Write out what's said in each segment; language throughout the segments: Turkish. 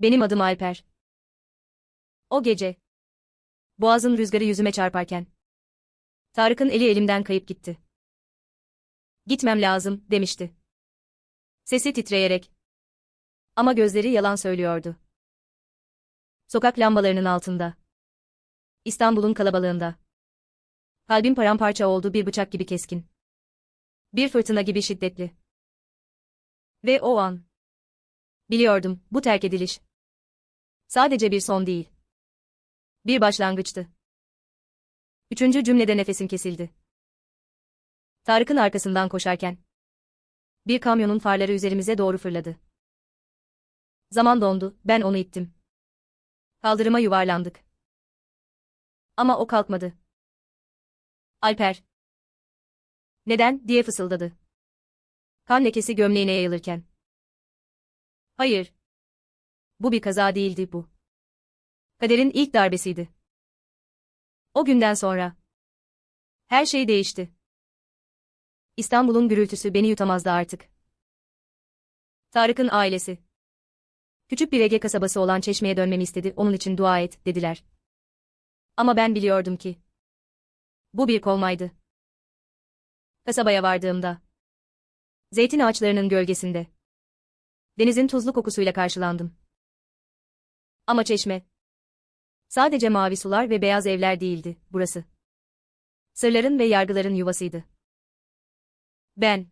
Benim adım Alper. O gece. Boğazın rüzgarı yüzüme çarparken. Tarık'ın eli elimden kayıp gitti. Gitmem lazım, demişti. Sesi titreyerek. Ama gözleri yalan söylüyordu. Sokak lambalarının altında. İstanbul'un kalabalığında. Kalbim paramparça oldu bir bıçak gibi keskin. Bir fırtına gibi şiddetli. Ve o an. Biliyordum, bu terk ediliş. Sadece bir son değil. Bir başlangıçtı. Üçüncü cümlede nefesim kesildi. Tarık'ın arkasından koşarken. Bir kamyonun farları üzerimize doğru fırladı. Zaman dondu, ben onu ittim. Kaldırıma yuvarlandık. Ama o kalkmadı. Alper. Neden, diye fısıldadı. Kan lekesi gömleğine yayılırken. Hayır. Bu bir kaza değildi bu. Kaderin ilk darbesiydi. O günden sonra. Her şey değişti. İstanbul'un gürültüsü beni yutamazdı artık. Tarık'ın ailesi. Küçük bir Ege kasabası olan Çeşme'ye dönmemi istedi, onun için dua et, dediler. Ama ben biliyordum ki. Bu bir kovmaydı. Kasabaya vardığımda. Zeytin ağaçlarının gölgesinde. Denizin tuzlu kokusuyla karşılandım. Ama çeşme. Sadece mavi sular ve beyaz evler değildi, burası. Sırların ve yargıların yuvasıydı. Ben.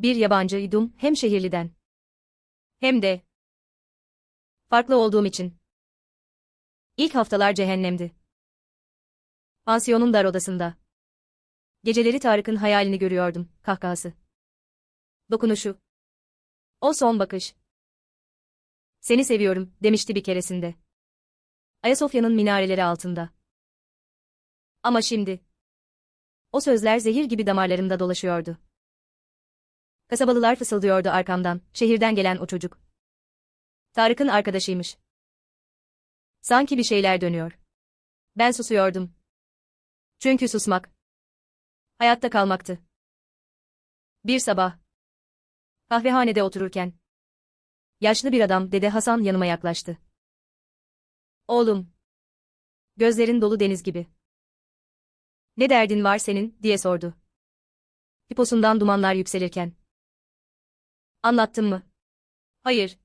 Bir yabancıydım, hem şehirliden. Hem de. Farklı olduğum için. İlk haftalar cehennemdi. Pansiyonun dar odasında. Geceleri Tarık'ın hayalini görüyordum, kahkahası. Dokunuşu. O son bakış. Seni seviyorum, demişti bir keresinde. Ayasofya'nın minareleri altında. Ama şimdi. O sözler zehir gibi damarlarımda dolaşıyordu. Kasabalılar fısıldıyordu arkamdan, şehirden gelen o çocuk. Tarık'ın arkadaşıymış. Sanki bir şeyler dönüyor. Ben susuyordum. Çünkü susmak. Hayatta kalmaktı. Bir sabah. Kahvehanede otururken. Yaşlı bir adam Dede Hasan yanıma yaklaştı. Oğlum. Gözlerin dolu deniz gibi. Ne derdin var senin, diye sordu. Hiposundan dumanlar yükselirken. Anlattım mı? Hayır.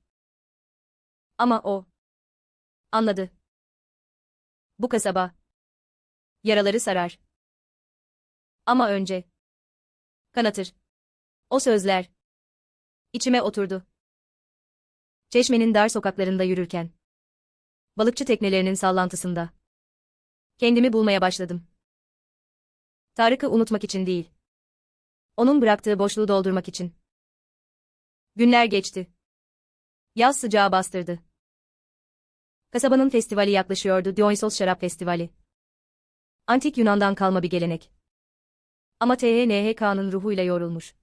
Ama o. Anladı. Bu kasaba. Yaraları sarar. Ama önce. Kanatır. O sözler. İçime oturdu. Çeşmenin dar sokaklarında yürürken. Balıkçı teknelerinin sallantısında. Kendimi bulmaya başladım. Tarık'ı unutmak için değil. Onun bıraktığı boşluğu doldurmak için. Günler geçti. Yaz sıcağı bastırdı. Kasabanın festivali yaklaşıyordu, Dionysos Şarap Festivali. Antik Yunan'dan kalma bir gelenek. Ama THNHK'nın ruhuyla yorulmuş.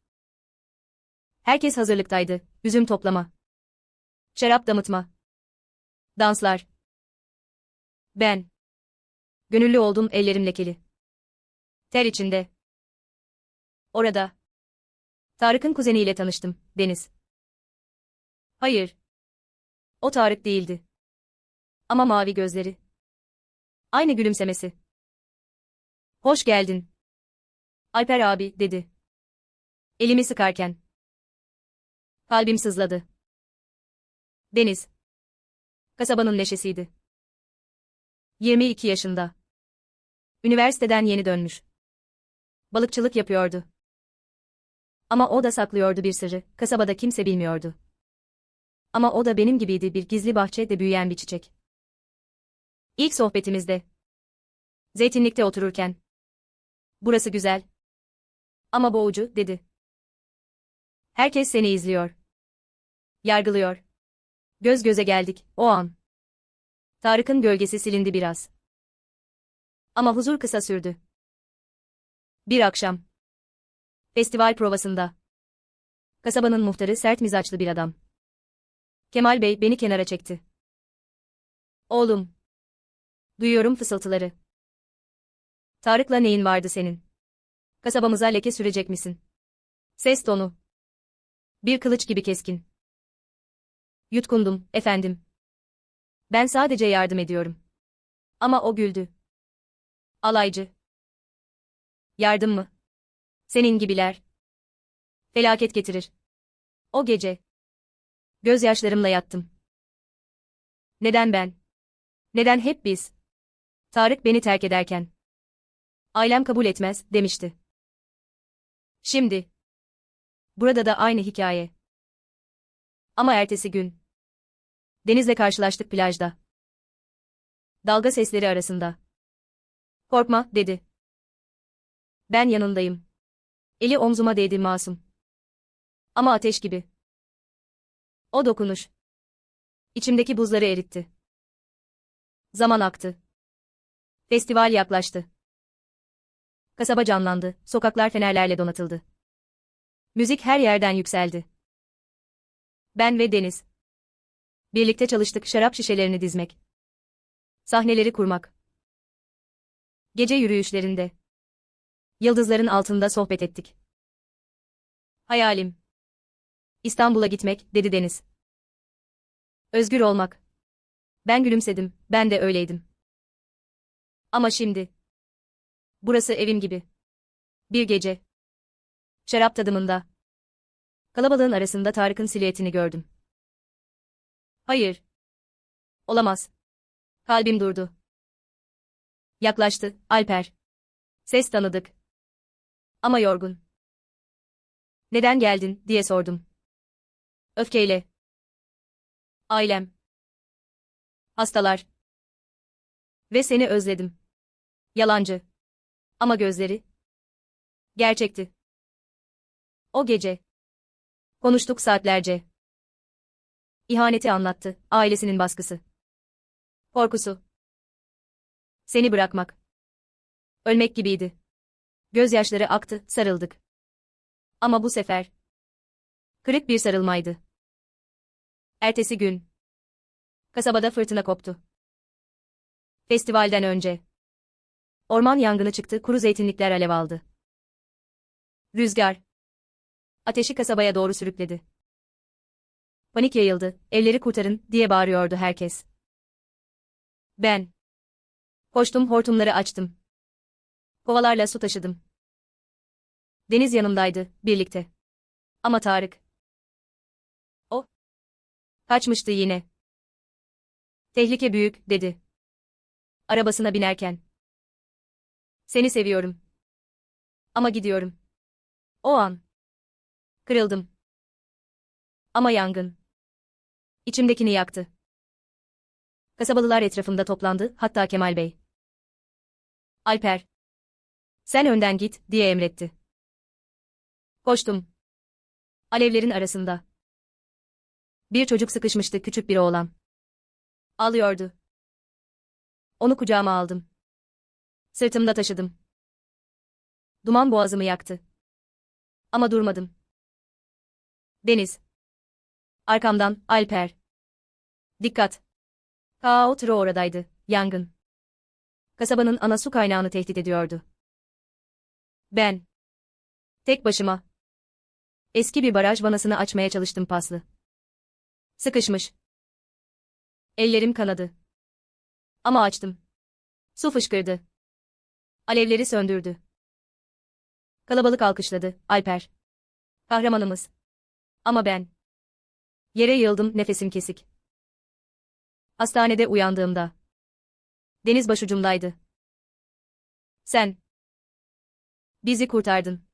Herkes hazırlıktaydı, üzüm toplama. Şarap damıtma. Danslar. Ben. Gönüllü oldum, ellerim lekeli. Ter içinde. Orada. Tarık'ın kuzeniyle tanıştım, Deniz. Hayır. O Tarık değildi. Ama mavi gözleri. Aynı gülümsemesi. Hoş geldin. Alper abi, dedi. Elimi sıkarken. Kalbim sızladı. Deniz. Kasabanın neşesiydi. 22 yaşında. Üniversiteden yeni dönmüş. Balıkçılık yapıyordu. Ama o da saklıyordu bir sırrı, kasabada kimse bilmiyordu. Ama o da benim gibiydi bir gizli bahçede büyüyen bir çiçek. İlk sohbetimizde. Zeytinlikte otururken. Burası güzel. Ama boğucu, dedi. Herkes seni izliyor. Yargılıyor. Göz göze geldik, o an. Tarık'ın gölgesi silindi biraz. Ama huzur kısa sürdü. Bir akşam. Festival provasında. Kasabanın muhtarı sert mizaçlı bir adam. Kemal Bey beni kenara çekti. Oğlum. Duyuyorum fısıltıları. Tarık'la neyin vardı senin? Kasabamıza leke sürecek misin? Ses tonu. Bir kılıç gibi keskin. Yutkundum, efendim. Ben sadece yardım ediyorum. Ama o güldü. Alaycı. Yardım mı? Senin gibiler. Felaket getirir. O gece. Gözyaşlarımla yattım. Neden ben? Neden hep biz? Tarık beni terk ederken. Ailem kabul etmez, demişti. Şimdi. Burada da aynı hikaye. Ama ertesi gün. Denizle karşılaştık plajda. Dalga sesleri arasında. Korkma, dedi. Ben yanındayım. Eli omzuma değdi masum. Ama ateş gibi. O dokunuş. İçimdeki buzları eritti. Zaman aktı. Festival yaklaştı. Kasaba canlandı, sokaklar fenerlerle donatıldı. Müzik her yerden yükseldi. Ben ve Deniz. Birlikte çalıştık şarap şişelerini dizmek. Sahneleri kurmak. Gece yürüyüşlerinde. Yıldızların altında sohbet ettik. Hayalim. İstanbul'a gitmek, dedi Deniz. Özgür olmak. Ben gülümsedim, ben de öyleydim. Ama şimdi. Burası evim gibi. Bir gece. Şarap tadımında. Kalabalığın arasında Tarık'ın silüetini gördüm. Hayır. Olamaz. Kalbim durdu. Yaklaştı, Alper. Ses tanıdık. Ama yorgun. Neden geldin, diye sordum. Öfkeyle. Ailem. Hastalar. Ve seni özledim. Yalancı. Ama gözleri. Gerçekti. O gece. Konuştuk saatlerce. İhaneti anlattı, ailesinin baskısı. Korkusu. Seni bırakmak. Ölmek gibiydi. Gözyaşları aktı, sarıldık. Ama bu sefer. Kırık bir sarılmaydı. Ertesi gün. Kasabada fırtına koptu. Festivalden önce. Orman yangını çıktı, kuru zeytinlikler alev aldı. Rüzgar. Ateşi kasabaya doğru sürükledi. Panik yayıldı, evleri kurtarın, diye bağırıyordu herkes. Ben. Koştum hortumları açtım. Kovalarla su taşıdım. Deniz yanımdaydı, birlikte. Ama Tarık. O. Kaçmıştı yine. Tehlike büyük, dedi. Arabasına binerken. Seni seviyorum. Ama gidiyorum. O an. Kırıldım. Ama yangın. İçimdekini yaktı. Kasabalılar etrafımda toplandı, hatta Kemal Bey. Alper. Sen önden git, diye emretti. Koştum. Alevlerin arasında. Bir çocuk sıkışmıştı küçük bir oğlan. Ağlıyordu. Onu kucağıma aldım. Sırtımda taşıdım. Duman boğazımı yaktı. Ama durmadım. Deniz. Arkamdan, Alper. Dikkat. Kao tırı oradaydı, yangın. Kasabanın ana su kaynağını tehdit ediyordu. Ben. Tek başıma. Eski bir baraj vanasını açmaya çalıştım paslı. Sıkışmış. Ellerim kanadı. Ama açtım. Su fışkırdı. Alevleri söndürdü. Kalabalık alkışladı, Alper. Kahramanımız. Ama ben. Yere yıldım, nefesim kesik. Hastanede uyandığımda. Deniz başucumdaydı. Sen. Bizi kurtardın.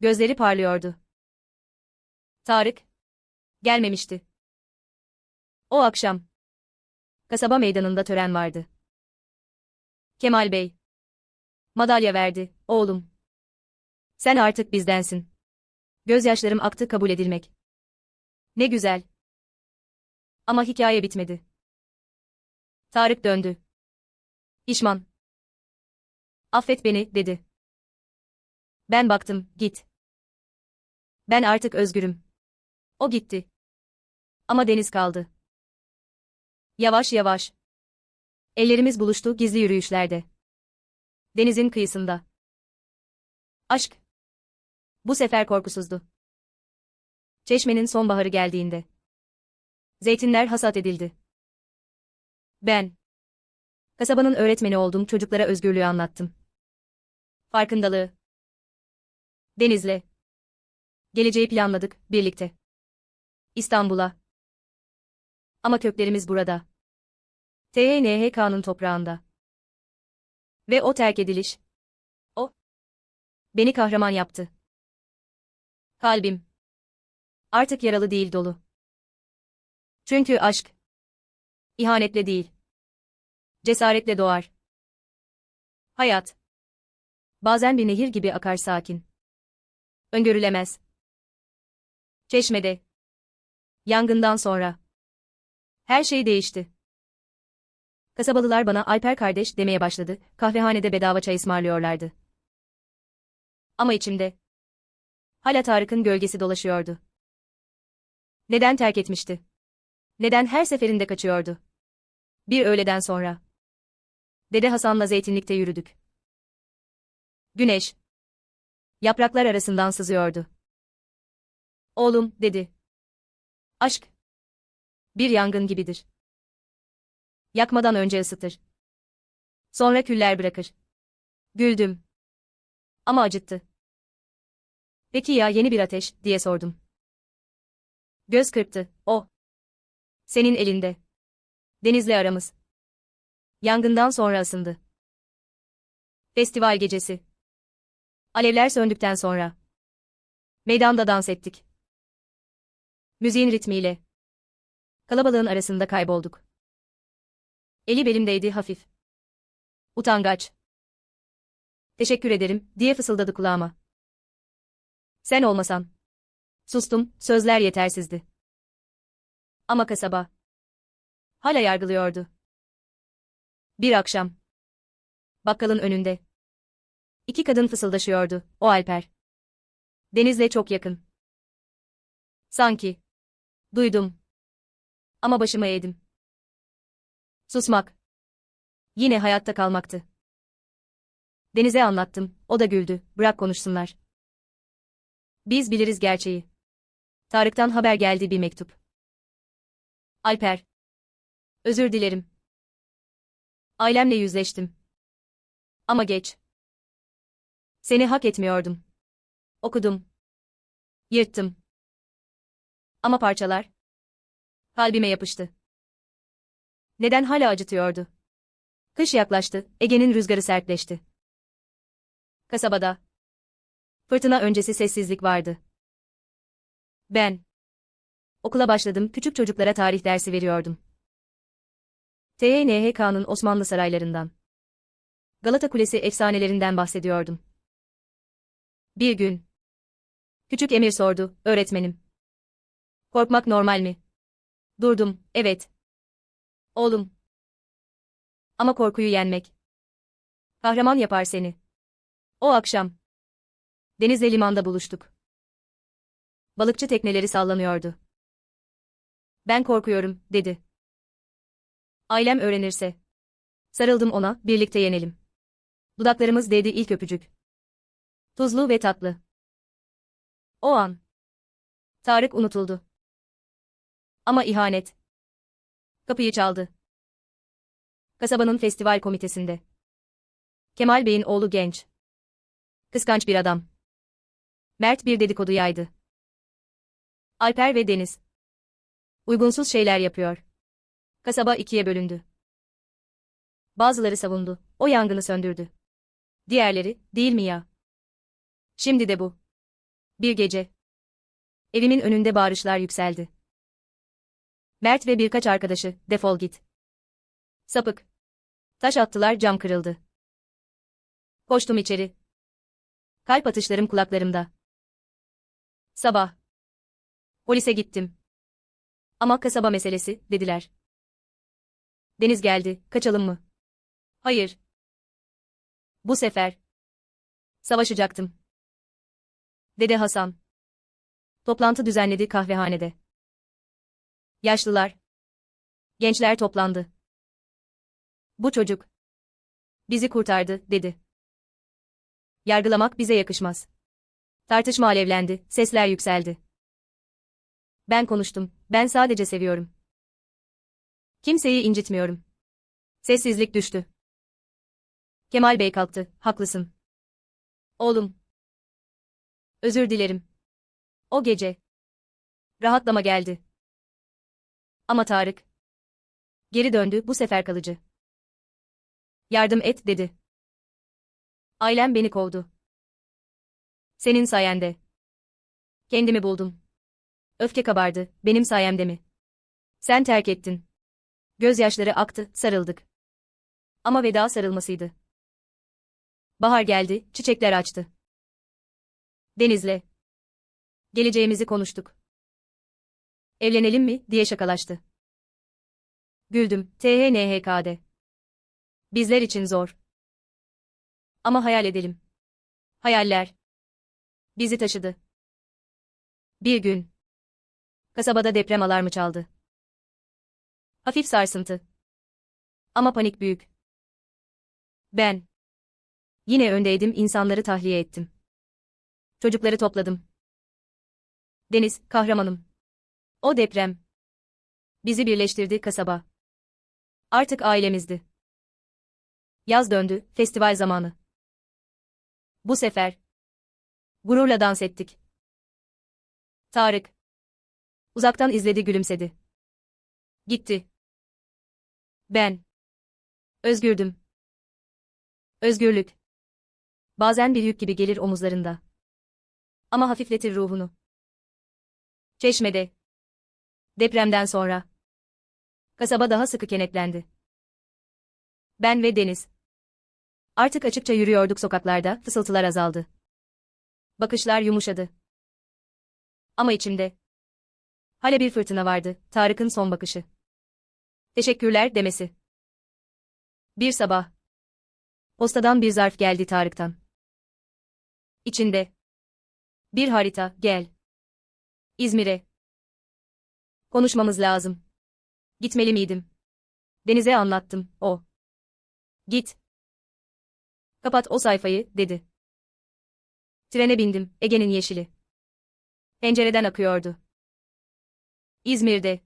Gözleri parlıyordu. Tarık. Gelmemişti. O akşam. Kasaba meydanında tören vardı. Kemal Bey. Madalya verdi, oğlum. Sen artık bizdensin. Gözyaşlarım aktı kabul edilmek. Ne güzel. Ama hikaye bitmedi. Tarık döndü. İşman. Affet beni, dedi. Ben baktım, git. Ben artık özgürüm. O gitti. Ama deniz kaldı. Yavaş yavaş. Ellerimiz buluştu gizli yürüyüşlerde. Denizin kıyısında. Aşk. Bu sefer korkusuzdu. Çeşmenin sonbaharı geldiğinde. Zeytinler hasat edildi. Ben. Kasabanın öğretmeni oldum, çocuklara özgürlüğü anlattım. Farkındalığı. Deniz'le. Geleceği planladık, birlikte. İstanbul'a. Ama köklerimiz burada. TNHK'nın toprağında. Ve o terk ediliş. O. Beni kahraman yaptı. Kalbim. Artık yaralı değil dolu. Çünkü aşk. ihanetle değil. Cesaretle doğar. Hayat. Bazen bir nehir gibi akar sakin. Öngörülemez. Çeşmede. Yangından sonra. Her şey değişti. Kasabalılar bana Alper kardeş demeye başladı, kahvehanede bedava çay ısmarlıyorlardı. Ama içimde. Hala Tarık'ın gölgesi dolaşıyordu. Neden terk etmişti? Neden her seferinde kaçıyordu? Bir öğleden sonra. Dede Hasan'la zeytinlikte yürüdük. Güneş. Yapraklar arasından sızıyordu. Oğlum, dedi. Aşk. Bir yangın gibidir. Yakmadan önce ısıtır. Sonra küller bırakır. Güldüm. Ama acıttı. Peki ya yeni bir ateş, diye sordum. Göz kırptı, o. Senin elinde. Denizle aramız. Yangından sonra ısındı. Festival gecesi. Alevler söndükten sonra. Meydanda dans ettik. Müziğin ritmiyle. Kalabalığın arasında kaybolduk. Eli belimdeydi hafif. Utangaç. Teşekkür ederim, diye fısıldadı kulağıma. Sen olmasan. Sustum, sözler yetersizdi. Ama kasaba. Hala yargılıyordu. Bir akşam. Bakkalın önünde. İki kadın fısıldaşıyordu, o Alper. Denizle çok yakın. Sanki. Duydum. Ama başımı eğdim. Susmak. Yine hayatta kalmaktı. Deniz'e anlattım, o da güldü, bırak konuşsunlar. Biz biliriz gerçeği. Tarık'tan haber geldi bir mektup. Alper. Özür dilerim. Ailemle yüzleştim. Ama geç. Seni hak etmiyordum. Okudum. Yırttım. Ama parçalar. Kalbime yapıştı. Neden hala acıtıyordu? Kış yaklaştı, Ege'nin rüzgarı sertleşti. Kasabada. Fırtına öncesi sessizlik vardı. Ben. Okula başladım, küçük çocuklara tarih dersi veriyordum. TNHK'nın Osmanlı saraylarından. Galata Kulesi efsanelerinden bahsediyordum. Bir gün. Küçük Emir sordu, öğretmenim. Korkmak normal mi? Durdum, evet. Oğlum. Ama korkuyu yenmek. Kahraman yapar seni. O akşam. Denizle limanda buluştuk. Balıkçı tekneleri sallanıyordu. Ben korkuyorum, dedi. Ailem öğrenirse. Sarıldım ona, birlikte yenelim. Dudaklarımız değdi ilk öpücük. Tuzlu ve tatlı. O an. Tarık unutuldu. Ama ihanet. Kapıyı çaldı. Kasabanın festival komitesinde. Kemal Bey'in oğlu genç. Kıskanç bir adam. Mert bir dedikodu yaydı. Alper ve Deniz. Uygunsuz şeyler yapıyor. Kasaba ikiye bölündü. Bazıları savundu, o yangını söndürdü. Diğerleri, değil mi ya? Şimdi de bu. Bir gece. Evimin önünde bağırışlar yükseldi. Mert ve birkaç arkadaşı, defol git. Sapık. Taş attılar cam kırıldı. Koştum içeri. Kalp atışlarım kulaklarımda. Sabah. Polise gittim. Ama kasaba meselesi, dediler. Deniz geldi, kaçalım mı? Hayır. Bu sefer. Savaşacaktım. Dede Hasan. Toplantı düzenledi kahvehanede. Yaşlılar. Gençler toplandı. Bu çocuk. Bizi kurtardı, dedi. Yargılamak bize yakışmaz. Tartışma alevlendi, sesler yükseldi. Ben konuştum, ben sadece seviyorum. Kimseyi incitmiyorum. Sessizlik düştü. Kemal Bey kalktı. Haklısın. Oğlum. Özür dilerim. O gece. Rahatlama geldi. Ama Tarık. Geri döndü bu sefer kalıcı. Yardım et dedi. Ailem beni kovdu. Senin sayende. Kendimi buldum. Öfke kabardı, benim sayemde mi? Sen terk ettin. Gözyaşları aktı, sarıldık. Ama veda sarılmasıydı. Bahar geldi, çiçekler açtı. Denizle. Geleceğimizi konuştuk. Evlenelim mi, diye şakalaştı. Güldüm, THNHK'de. Bizler için zor. Ama hayal edelim. Hayaller. Bizi taşıdı. Bir gün. Kasabada deprem alarmı çaldı. Hafif sarsıntı. Ama panik büyük. Ben. Yine öndeydim insanları tahliye ettim. Çocukları topladım. Deniz, kahramanım. O deprem. Bizi birleştirdi kasaba. Artık ailemizdi. Yaz döndü, festival zamanı. Bu sefer. Gururla dans ettik. Tarık. Uzaktan izledi gülümsedi. Gitti. Ben. Özgürdüm. Özgürlük. Bazen bir yük gibi gelir omuzlarında. Ama hafifletir ruhunu. Çeşmede. Depremden sonra. Kasaba daha sıkı kenetlendi. Ben ve Deniz. Artık açıkça yürüyorduk sokaklarda, fısıltılar azaldı. Bakışlar yumuşadı. Ama içimde. Hala bir fırtına vardı, Tarık'ın son bakışı. Teşekkürler demesi. Bir sabah. Postadan bir zarf geldi Tarık'tan. İçinde. Bir harita, gel. İzmir'e. Konuşmamız lazım. Gitmeli miydim? Deniz'e anlattım, o. Git. Kapat o sayfayı, dedi. Trene bindim, Ege'nin yeşili. Pencereden akıyordu. İzmir'de.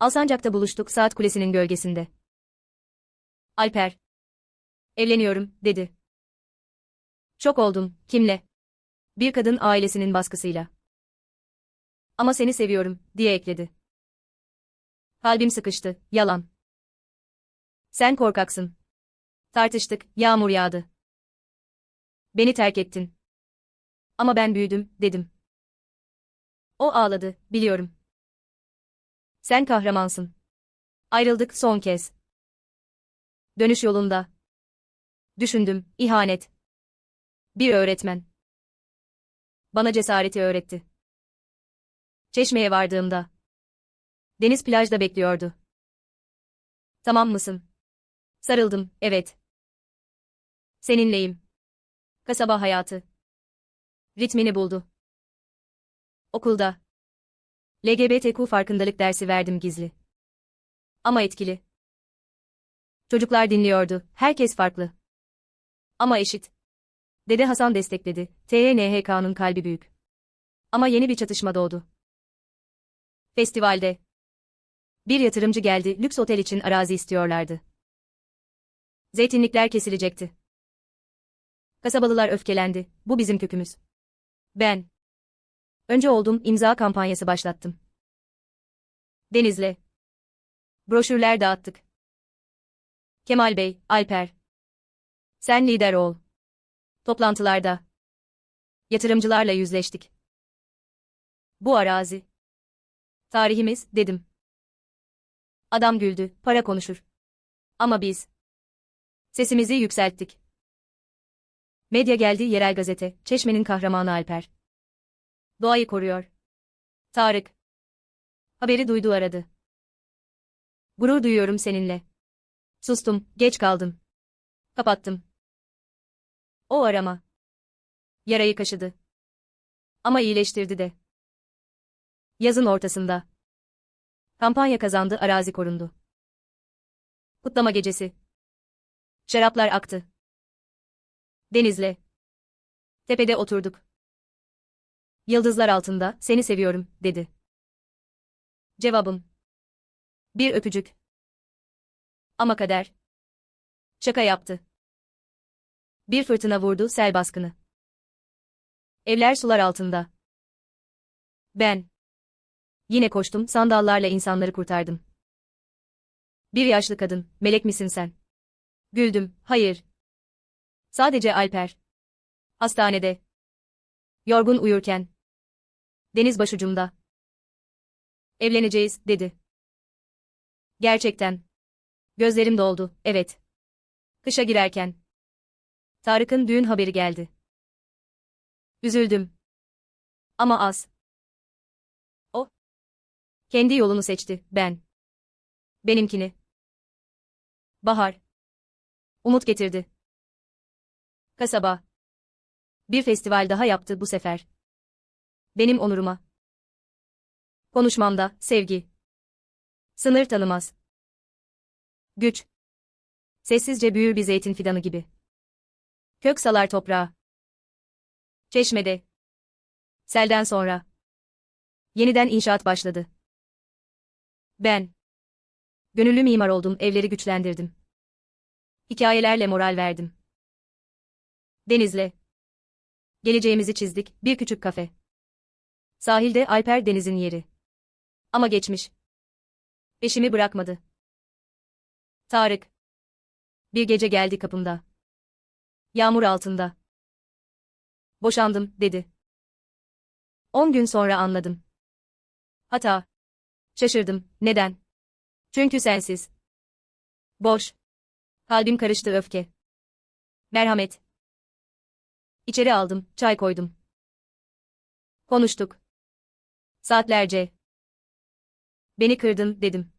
Alsancak'ta buluştuk saat kulesinin gölgesinde. Alper. Evleniyorum, dedi. Çok oldum, kimle? Bir kadın ailesinin baskısıyla. Ama seni seviyorum, diye ekledi. Kalbim sıkıştı, yalan. Sen korkaksın. Tartıştık, yağmur yağdı. Beni terk ettin. Ama ben büyüdüm, dedim. O ağladı, biliyorum. Sen kahramansın. Ayrıldık son kez. Dönüş yolunda. Düşündüm, ihanet. Bir öğretmen. Bana cesareti öğretti. Çeşmeye vardığımda. Deniz plajda bekliyordu. Tamam mısın? Sarıldım, evet. Seninleyim. Kasaba hayatı. Ritmini buldu. Okulda. LGBTQ farkındalık dersi verdim gizli. Ama etkili. Çocuklar dinliyordu, herkes farklı. Ama eşit. Dede Hasan destekledi, TNHK'nın kalbi büyük. Ama yeni bir çatışma doğdu. Festivalde. Bir yatırımcı geldi, lüks otel için arazi istiyorlardı. Zeytinlikler kesilecekti. Kasabalılar öfkelendi, bu bizim kökümüz. Ben. Önce oldum, imza kampanyası başlattım. Denizle. Broşürler dağıttık. Kemal Bey, Alper. Sen lider ol. Toplantılarda. Yatırımcılarla yüzleştik. Bu arazi. Tarihimiz, dedim. Adam güldü, para konuşur. Ama biz. Sesimizi yükselttik. Medya geldi yerel gazete, Çeşme'nin kahramanı Alper. Doğayı koruyor. Tarık. Haberi duydu aradı. Gurur duyuyorum seninle. Sustum, geç kaldım. Kapattım. O arama. Yarayı kaşıdı. Ama iyileştirdi de. Yazın ortasında. Kampanya kazandı, arazi korundu. Kutlama gecesi. Şaraplar aktı. Denizle. Tepede oturduk. Yıldızlar altında, seni seviyorum, dedi. Cevabım. Bir öpücük. Ama kader. Şaka yaptı. Bir fırtına vurdu sel baskını. Evler sular altında. Ben. Yine koştum, sandallarla insanları kurtardım. Bir yaşlı kadın, melek misin sen? Güldüm, hayır. Sadece Alper. Hastanede. Yorgun uyurken. Deniz başucumda. Evleneceğiz, dedi. Gerçekten. Gözlerim doldu, evet. Kışa girerken. Tarık'ın düğün haberi geldi. Üzüldüm. Ama az. O. Kendi yolunu seçti, ben. Benimkini. Bahar. Umut getirdi. Kasaba. Bir festival daha yaptı bu sefer. Benim onuruma. Konuşmamda, sevgi. Sınır tanımaz. Güç. Sessizce büyür bir zeytin fidanı gibi. Kök salar toprağa. Çeşmede. Selden sonra. Yeniden inşaat başladı. Ben. Gönüllü mimar oldum, evleri güçlendirdim. Hikayelerle moral verdim. Denizle. Geleceğimizi çizdik, bir küçük kafe. Sahilde Alper Deniz'in yeri. Ama geçmiş. Peşimi bırakmadı. Tarık. Bir gece geldi kapımda. Yağmur altında. Boşandım, dedi. On gün sonra anladım. Hata. Şaşırdım, neden? Çünkü sensiz. Boş. Kalbim karıştı öfke. Merhamet. İçeri aldım, çay koydum. Konuştuk. Saatlerce. Beni kırdın, dedim.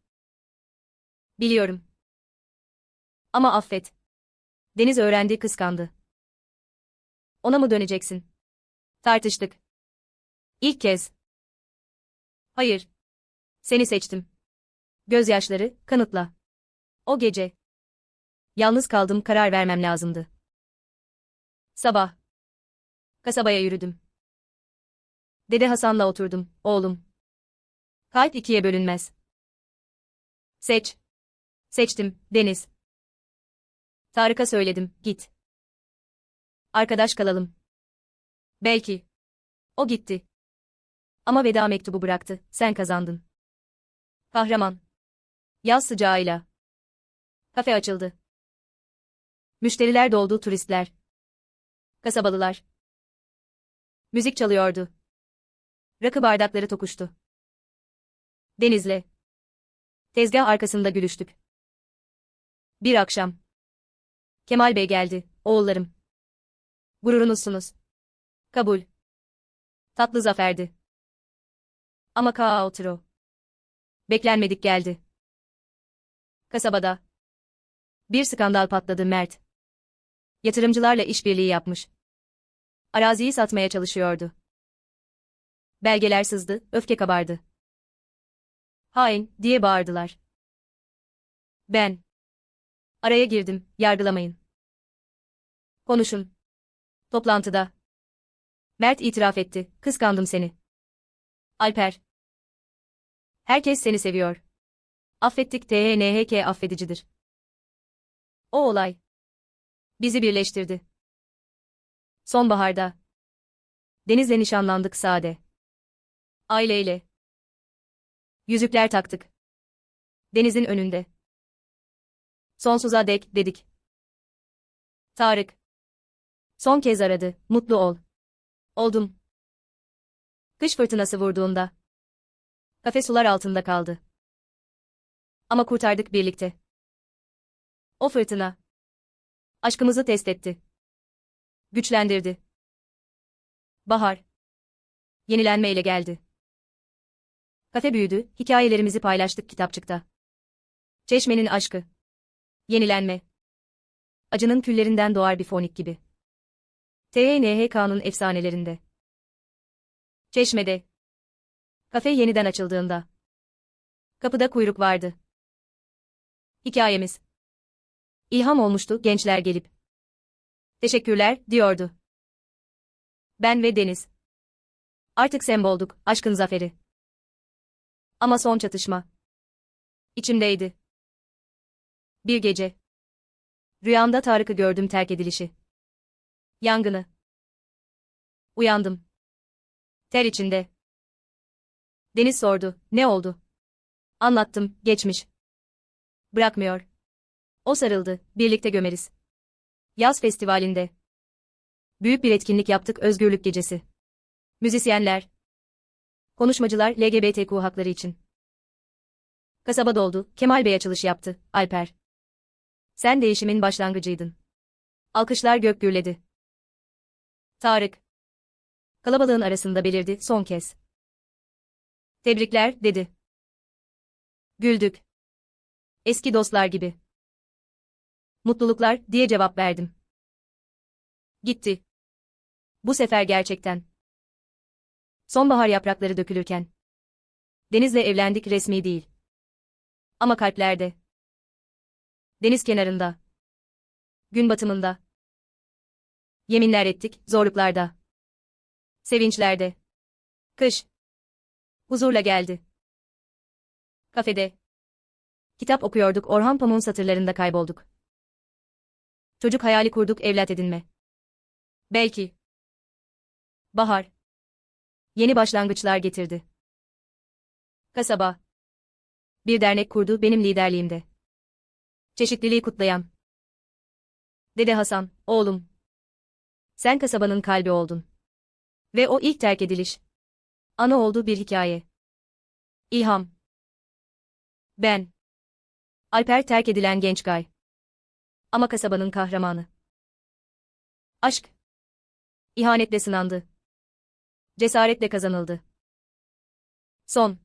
Biliyorum. Ama affet. Deniz öğrendi, kıskandı. Ona mı döneceksin? Tartıştık. İlk kez. Hayır. Seni seçtim. Gözyaşları, kanıtla. O gece. Yalnız kaldım, karar vermem lazımdı. Sabah. Kasabaya yürüdüm. Dede Hasan'la oturdum, oğlum. Kalp ikiye bölünmez. Seç. Seçtim, Deniz. Tarık'a söyledim, git. Arkadaş kalalım. Belki. O gitti. Ama veda mektubu bıraktı, sen kazandın. Kahraman. Yaz sıcağıyla. Kafe açıldı. Müşteriler doldu, turistler. Kasabalılar. Müzik çalıyordu. Rakı bardakları tokuştu. Denizle. Tezgah arkasında gülüştük. Bir akşam. Kemal Bey geldi, oğullarım. Gururunuzsunuz. Kabul. Tatlı zaferdi. Ama kaa oturo. Beklenmedik geldi. Kasabada. Bir skandal patladı Mert. Yatırımcılarla işbirliği yapmış. Araziyi satmaya çalışıyordu. Belgeler sızdı, öfke kabardı. Hain, diye bağırdılar. Ben. Araya girdim, yargılamayın. Konuşun. Toplantıda. Mert itiraf etti, kıskandım seni. Alper. Herkes seni seviyor. Affettik THNHK affedicidir. O olay. Bizi birleştirdi. Sonbaharda. Deniz'le nişanlandık sade. Aileyle. Yüzükler taktık. Deniz'in önünde. Sonsuza dek, dedik. Tarık. Son kez aradı, mutlu ol. Oldum. Kış fırtınası vurduğunda. Kafe sular altında kaldı. Ama kurtardık birlikte. O fırtına. Aşkımızı test etti. Güçlendirdi. Bahar. Yenilenmeyle geldi. Kafe büyüdü, hikayelerimizi paylaştık kitapçıkta. Çeşmenin aşkı. Yenilenme. Acının küllerinden doğar bir fonik gibi. TNHK'nın efsanelerinde. Çeşmede. Kafe yeniden açıldığında. Kapıda kuyruk vardı. Hikayemiz. İlham olmuştu gençler gelip. Teşekkürler, diyordu. Ben ve Deniz. Artık sembolduk, aşkın zaferi. Ama son çatışma. İçimdeydi. Bir gece. Rüyamda Tarık'ı gördüm terk edilişi. Yangını. Uyandım. Ter içinde. Deniz sordu, ne oldu? Anlattım, geçmiş. Bırakmıyor. O sarıldı, birlikte gömeriz. Yaz festivalinde. Büyük bir etkinlik yaptık Özgürlük Gecesi. Müzisyenler. Konuşmacılar LGBTQ hakları için. Kasaba doldu, Kemal Bey açılış yaptı, Alper. Sen değişimin başlangıcıydın. Alkışlar gök gürledi. Tarık. Kalabalığın arasında belirdi son kez. Tebrikler, dedi. Güldük. Eski dostlar gibi. Mutluluklar, diye cevap verdim. Gitti. Bu sefer gerçekten. Sonbahar yaprakları dökülürken. Denizle evlendik resmi değil. Ama kalplerde. Deniz kenarında. Gün batımında. Yeminler ettik, zorluklarda. Sevinçlerde. Kış. Huzurla geldi. Kafede. Kitap okuyorduk, Orhan Pamuk'un satırlarında kaybolduk. Çocuk hayali kurduk, evlat edinme. Belki. Bahar. Yeni başlangıçlar getirdi. Kasaba. Bir dernek kurdu benim liderliğimde. Çeşitliliği kutlayan. Dede Hasan, oğlum. Sen kasabanın kalbi oldun. Ve o ilk terk ediliş. Ana oldu bir hikaye. İlham. Ben. Alper terk edilen genç gay. Ama kasabanın kahramanı. Aşk. İhanetle sınandı. Cesaretle kazanıldı. Son.